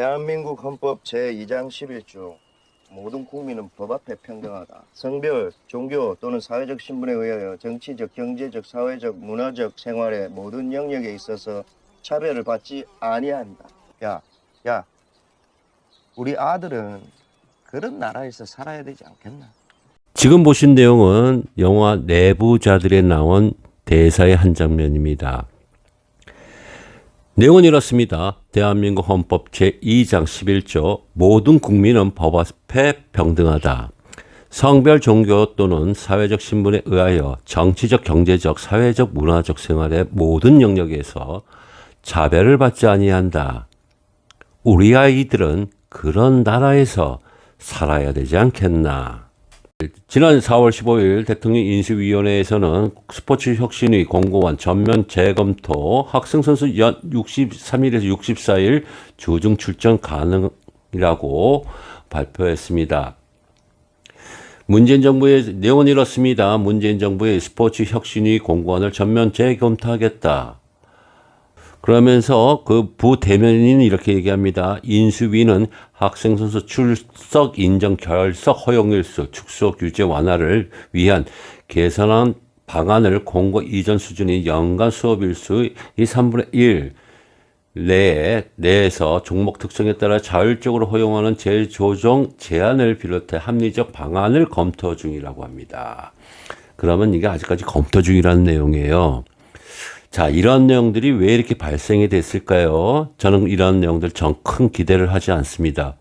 대한민국 헌법 제2장 11조 모든 국민은 법 앞에 평등하다. 성별, 종교 또는 사회적 신분에 의하여 정치적, 경제적, 사회적, 문화적 생활의 모든 영역에 있어서 차별을 받지 아니한다. 야, 야, 우리 아들은 그런 나라에서 살아야 되지 않겠나? 지금 보신 내용은 영화 내부자들에 나온 대사의 한 장면입니다. 내용은 이렇습니다. 대한민국 헌법 제2장 11조 모든 국민은 법 앞에 평등하다. 성별, 종교 또는 사회적 신분에 의하여 정치적, 경제적, 사회적, 문화적 생활의 모든 영역에서 차별을 받지 아니한다. 우리 아이들은 그런 나라에서 살아야 되지 않겠나. 지난 4월 15일 대통령 인수위원회에서는 스포츠 혁신위 공고안 전면 재검토 학생 선수 연 63일에서 64일 주중 출전 가능이라고 발표했습니다. 문재인 정부의 내용은 이렇습니다. 문재인 정부의 스포츠 혁신위 공고안을 전면 재검토하겠다. 그러면서 그 부대변인이 이렇게 얘기합니다. 인수위는 학생 선수 출석 인정 결석 허용일수 축소 규제 완화를 위한 개선한 방안을 공고 이전 수준인 연간 수업일수의 3분의 1 내에 내에서 종목 특성에 따라 자율적으로 허용하는 재조정 제한을 비롯해 합리적 방안을 검토 중이라고 합니다. 그러면 이게 아직까지 검토 중이라는 내용이에요. 자, 이런 내용들이 왜 이렇게 발생이 됐을까요? 저는 이런 내용들 전 큰 기대를 하지 않습니다.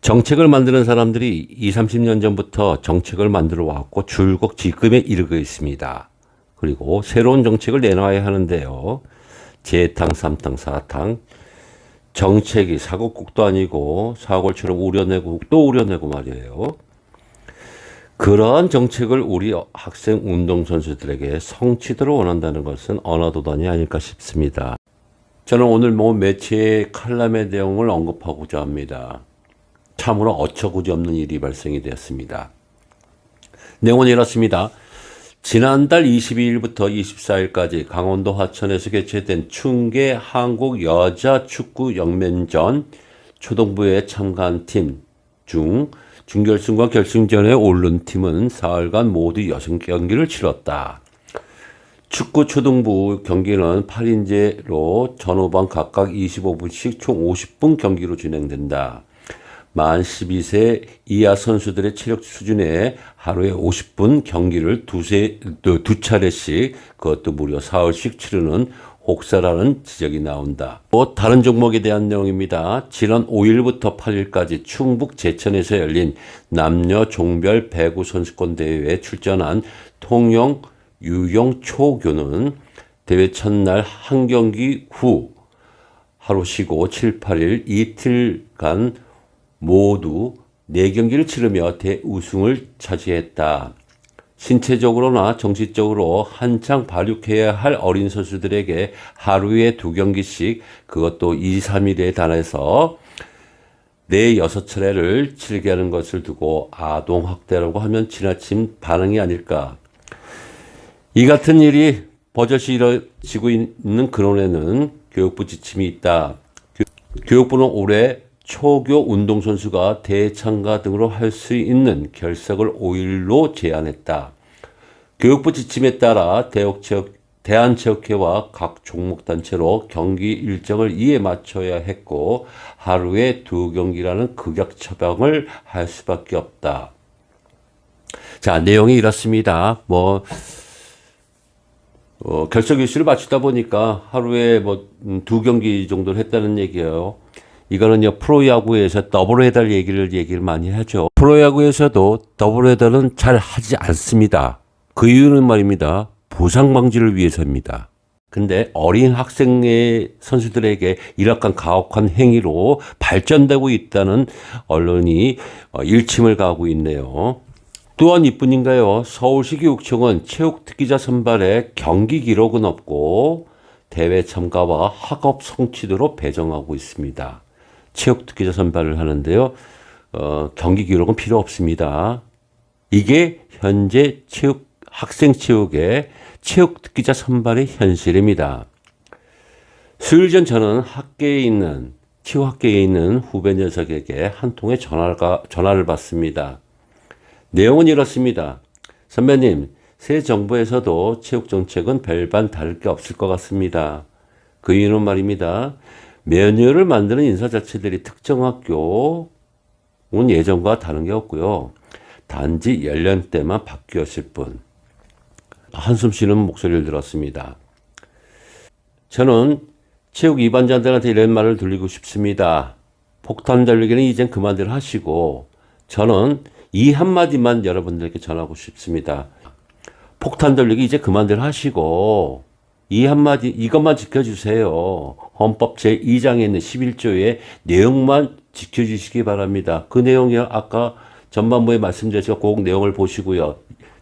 정책을 만드는 사람들이 20, 30년 전부터 정책을 만들어 왔고 줄곧 지금에 이르고 있습니다. 그리고 새로운 정책을 내놔야 하는데요. 재탕, 삼탕, 사탕. 정책이 사고국도 아니고 사골처럼 우려내고 또 우려내고 말이에요. 그러한 정책을 우리 학생 운동 선수들에게 성취도록 원한다는 것은 언어도단이 아닐까 싶습니다. 저는 오늘 뭐 매체의 칼럼의 내용을 언급하고자 합니다. 참으로 어처구니 없는 일이 발생이 되었습니다. 내용은 이렇습니다. 지난달 22일부터 24일까지 강원도 화천에서 개최된 충계 한국 여자 축구 영면전 초등부에 참가한 팀 중 준결승과 결승전에 오른 팀은 사흘간 모두 6경기를 치렀다. 축구 초등부 경기는 8인제로 전후반 각각 25분씩 총 50분 경기로 진행된다. 만 12세 이하 선수들의 체력 수준에 하루에 50분 경기를 두세, 두, 두 차례씩 그것도 무려 사흘씩 치르는 혹사라는 지적이 나온다. 또 다른 종목에 대한 내용입니다. 지난 5일부터 8일까지 충북 제천에서 열린 남녀 종별 배구 선수권 대회에 출전한 통영 유영 초교는 대회 첫날 한 경기 후 하루 쉬고 7, 8일 이틀간 모두 4경기를 치르며 대우승을 차지했다. 신체적으로나 정신적으로 한창 발육해야 할 어린 선수들에게 하루에 두 경기씩 그것도 2, 3일에 달해서 네 여섯 차례를 치르게 하는 것을 두고 아동학대라고 하면 지나친 반응이 아닐까. 이 같은 일이 버젓이 이뤄지고 있는 근원에는 교육부 지침이 있다. 교- 교육부는 올해 초교 운동선수가 대참가 등으로 할 수 있는 결석을 5일로 제한했다. 교육부 지침에 따라 대학체육, 대한체육회와 각 종목단체로 경기 일정을 이에 맞춰야 했고 하루에 두 경기라는 극약 처방을 할 수밖에 없다. 자, 내용이 이렇습니다. 뭐, 어, 결석 일수를 맞추다 보니까 하루에 뭐 두 경기 정도를 했다는 얘기예요. 이거는요 프로야구에서 더블 헤더 얘기를 얘기를 많이 하죠. 프로야구에서도 더블 헤더는 잘 하지 않습니다. 그 이유는 말입니다. 부상 방지를 위해서입니다. 근데 어린 학생의 선수들에게 이러한 가혹한 행위로 발전되고 있다는 언론이 어, 일침을 가하고 있네요. 또한 이뿐인가요? 서울시 교육청은 체육 특기자 선발에 경기 기록은 없고 대회 참가와 학업 성취도로 배정하고 있습니다. 체육 특기자 선발을 하는데요. 어, 경기 기록은 필요 없습니다. 이게 현재 체육 학생 체육의 체육 특기자 선발의 현실입니다. 수요일 전 저는 학계에 있는 체육학계에 있는 후배 녀석에게 한 통의 전화가, 전화를 받습니다. 내용은 이렇습니다. 선배님, 새 정부에서도 체육 정책은 별반 다를 게 없을 것 같습니다. 그 이유는 말입니다. 메뉴를 만드는 인사 자체들이 특정 학교는 예전과 다른 게 없고요. 단지 연령대만 바뀌었을 뿐. 한숨 쉬는 목소리를 들었습니다. 저는 체육 이반자들한테 이런 말을 들리고 싶습니다. 폭탄 달리기는 이젠 그만들 하시고 저는 이 한마디만 여러분들께 전하고 싶습니다. 폭탄 돌리기 이제 그만들 하시고 이 한마디 이것만 지켜주세요. 헌법 제2장에 있는 11조의 내용만 지켜주시기 바랍니다. 그 내용이 아까 전반부에 말씀드렸지만 꼭 내용을 보시고요.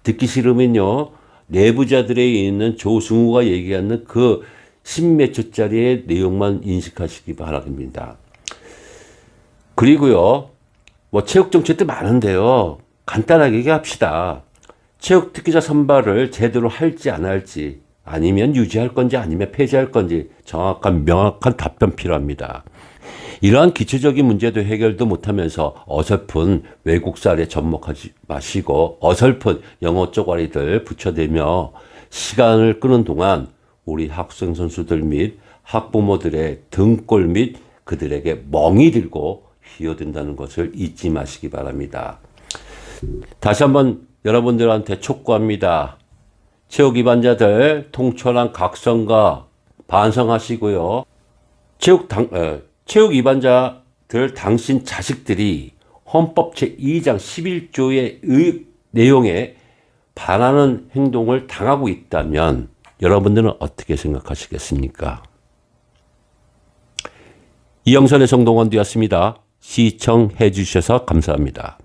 듣기 싫으면요. 내부자들에 있는 조승우가 얘기하는 그 십몇 초짜리의 내용만 인식하시기 바랍니다. 그리고요. 뭐 체육 정책도 많은데요. 간단하게 얘기합시다. 체육 특기자 선발을 제대로 할지 안 할지 아니면 유지할 건지 아니면 폐지할 건지 정확한 명확한 답변 필요합니다. 이러한 기초적인 문제도 해결도 못하면서 어설픈 외국살에 접목하지 마시고 어설픈 영어 쪼가리들 붙여대며 시간을 끄는 동안 우리 학생 선수들 및 학부모들의 등골 및 그들에게 멍이 들고 휘어든다는 것을 잊지 마시기 바랍니다. 다시 한번 여러분들한테 촉구합니다. 체육 위반자들 통철한 각성과 반성하시고요. 체육 당, 에, 체육 위반자들 당신 자식들이 헌법 제2장 11조의 의, 내용에 반하는 행동을 당하고 있다면 여러분들은 어떻게 생각하시겠습니까? 이영선의 성동원 되었습니다. 시청해 주셔서 감사합니다.